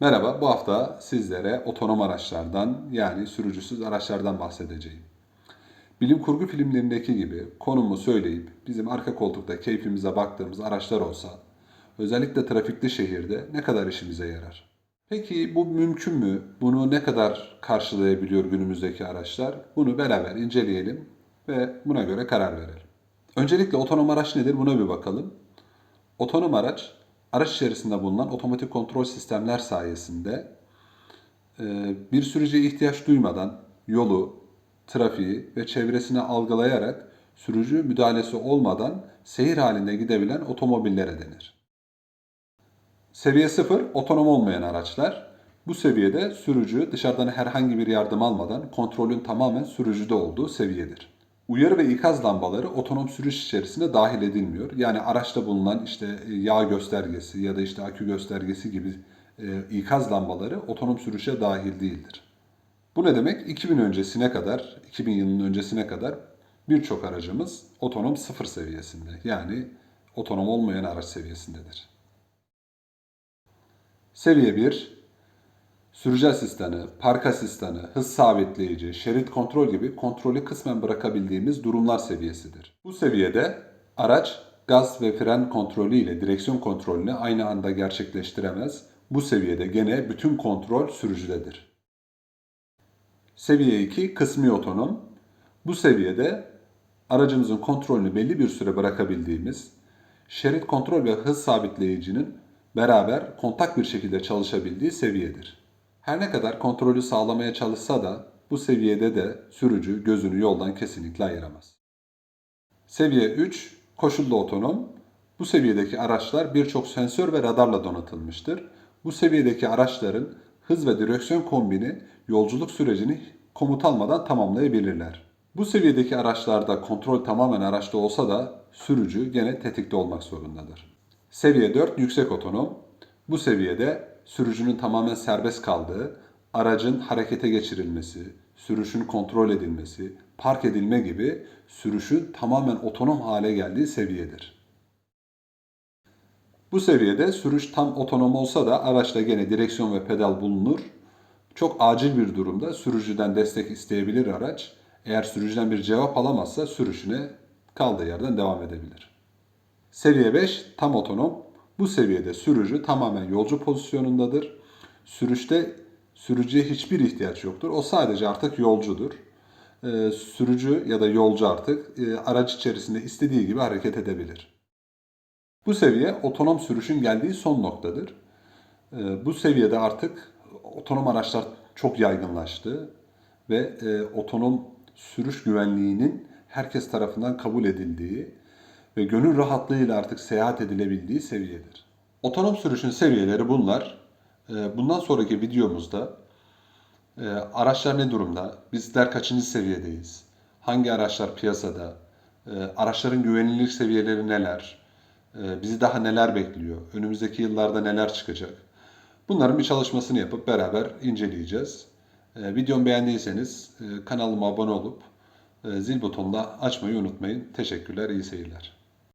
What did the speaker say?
Merhaba, bu hafta sizlere otonom araçlardan yani sürücüsüz araçlardan bahsedeceğim. Bilim kurgu filmlerindeki gibi konumu söyleyip bizim arka koltukta keyfimize baktığımız araçlar olsa, özellikle trafikli şehirde ne kadar işimize yarar? Peki bu mümkün mü? Bunu ne kadar karşılayabiliyor günümüzdeki araçlar? Bunu beraber inceleyelim ve buna göre karar verelim. Öncelikle otonom araç nedir buna bir bakalım. Otonom araç, araç içerisinde bulunan otomatik kontrol sistemler sayesinde e, bir sürücüye ihtiyaç duymadan yolu, trafiği ve çevresini algılayarak sürücü müdahalesi olmadan seyir halinde gidebilen otomobillere denir. Seviye 0 otonom olmayan araçlar. Bu seviyede sürücü dışarıdan herhangi bir yardım almadan kontrolün tamamen sürücüde olduğu seviyedir. Uyarı ve ikaz lambaları otonom sürüş içerisine dahil edilmiyor. Yani araçta bulunan işte yağ göstergesi ya da işte akü göstergesi gibi e, ikaz lambaları otonom sürüşe dahil değildir. Bu ne demek? 2000 öncesine kadar, 2000 yılının öncesine kadar birçok aracımız otonom sıfır seviyesinde. Yani otonom olmayan araç seviyesindedir. Seviye 1, sürücü asistanı, park asistanı, hız sabitleyici, şerit kontrol gibi kontrolü kısmen bırakabildiğimiz durumlar seviyesidir. Bu seviyede araç gaz ve fren kontrolü ile direksiyon kontrolünü aynı anda gerçekleştiremez. Bu seviyede gene bütün kontrol sürücüdedir. Seviye 2 kısmi otonom. Bu seviyede aracımızın kontrolünü belli bir süre bırakabildiğimiz, şerit kontrol ve hız sabitleyicinin beraber kontak bir şekilde çalışabildiği seviyedir. Her ne kadar kontrolü sağlamaya çalışsa da bu seviyede de sürücü gözünü yoldan kesinlikle ayıramaz. Seviye 3 koşullu otonom. Bu seviyedeki araçlar birçok sensör ve radarla donatılmıştır. Bu seviyedeki araçların hız ve direksiyon kombini yolculuk sürecini komut almadan tamamlayabilirler. Bu seviyedeki araçlarda kontrol tamamen araçta olsa da sürücü gene tetikte olmak zorundadır. Seviye 4 yüksek otonom. Bu seviyede sürücünün tamamen serbest kaldığı, aracın harekete geçirilmesi, sürüşün kontrol edilmesi, park edilme gibi sürüşün tamamen otonom hale geldiği seviyedir. Bu seviyede sürüş tam otonom olsa da araçta gene direksiyon ve pedal bulunur. Çok acil bir durumda sürücüden destek isteyebilir araç. Eğer sürücüden bir cevap alamazsa sürüşüne kaldığı yerden devam edebilir. Seviye 5 tam otonom. Bu seviyede sürücü tamamen yolcu pozisyonundadır. Sürüşte sürücüye hiçbir ihtiyaç yoktur. O sadece artık yolcudur. Ee, sürücü ya da yolcu artık e, araç içerisinde istediği gibi hareket edebilir. Bu seviye otonom sürüşün geldiği son noktadır. Ee, bu seviyede artık otonom araçlar çok yaygınlaştı ve e, otonom sürüş güvenliğinin herkes tarafından kabul edildiği ve gönül rahatlığıyla artık seyahat edilebildiği seviyedir. Otonom sürüşün seviyeleri bunlar. Ee, Bundan sonraki videomuzda e, araçlar ne durumda, bizler kaçıncı seviyedeyiz, hangi araçlar piyasada, e, araçların güvenilir seviyeleri neler, e, bizi daha neler bekliyor, önümüzdeki yıllarda neler çıkacak. Bunların bir çalışmasını yapıp beraber inceleyeceğiz. Videomu beğendiyseniz kanalıma abone olup zil butonunu açmayı unutmayın. Teşekkürler, iyi seyirler.